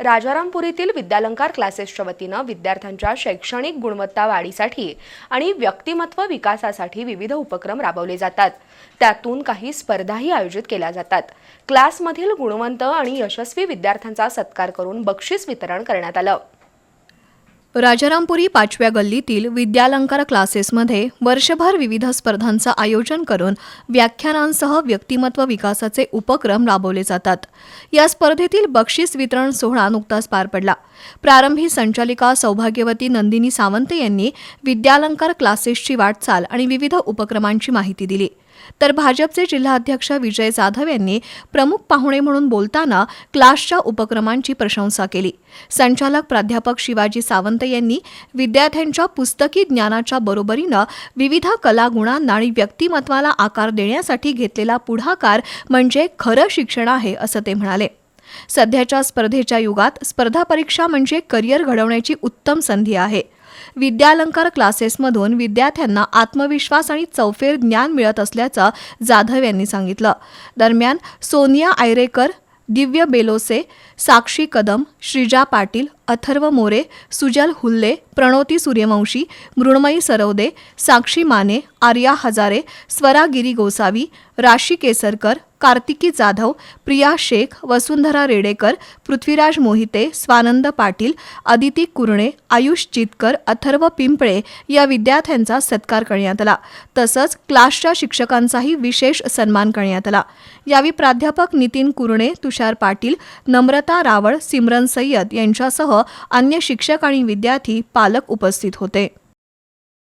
राजारामपुरीतील विद्यालंकार क्लासेसच्या वतीनं विद्यार्थ्यांच्या शैक्षणिक गुणवत्ता वाढीसाठी आणि व्यक्तिमत्व विकासासाठी विविध उपक्रम राबवले जातात. त्यातून काही स्पर्धाही आयोजित केल्या जातात. क्लासमधील गुणवंत आणि यशस्वी विद्यार्थ्यांचा सत्कार करून बक्षीस वितरण करण्यात आलं. राजारामपुरी पाचव्या गल्लीतील विद्यालंकार क्लासेसमध्ये वर्षभर विविध स्पर्धांचं आयोजन करून व्याख्यानांसह व्यक्तिमत्व विकासाचे उपक्रम राबवले जातात. या स्पर्धेतील बक्षीस वितरण सोहळा नुकताच पार पडला. प्रारंभी संचालिका सौभाग्यवती नंदिनी सावंत यांनी विद्यालंकार क्लासेसची वाटचाल आणि विविध उपक्रमांची माहिती दिली. तर भाजपचे जिल्हाध्यक्ष विजय जाधव यांनी प्रमुख पाहुणे म्हणून बोलताना क्लासच्या उपक्रमांची प्रशंसा केली. संचालक प्राध्यापक शिवाजी सावंत यांनी विद्यार्थ्यांच्या पुस्तकी ज्ञानाच्या बरोबरीनं विविध कलागुणांना आणि व्यक्तिमत्वाला आकार देण्यासाठी घेतलेला पुढाकार म्हणजे खरं शिक्षण आहे असं ते म्हणाले. सध्याच्या स्पर्धेच्या युगात स्पर्धा परीक्षा म्हणजे करिअर घडवण्याची उत्तम संधी आहे. विद्यालंकार क्लासेसमधून विद्यार्थ्यांना आत्मविश्वास आणि चौफेर ज्ञान मिळत असल्याचं जाधव यांनी सांगितलं. दरम्यान सोनिया आयरेकर दिव्य बेलोसे साक्षी कदम श्रीजा पाटील अथर्व मोरे सुजल हुल्ले प्रणोती सूर्यवंशी मृण्मयी सरवदे साक्षी माने आर्या हजारे स्वरागिरी गोसावी राशी केसरकर कार्तिकी जाधव प्रिया शेख वसुंधरा रेडेकर पृथ्वीराज मोहिते स्वानंद पाटील अदिती कुरणे आयुष चितकर अथर्व पिंपळे या विद्यार्थ्यांचा सत्कार करण्यात आला. तसंच क्लासच्या शिक्षकांचाही विशेष सन्मान करण्यात आला. यावेळी प्राध्यापक नितीन कुरणे तुषार पाटील नम्रता रावळ सिमरन सय्यद यांच्यासह अन्य शिक्षक आणि विद्यार्थी पालक उपस्थित होते.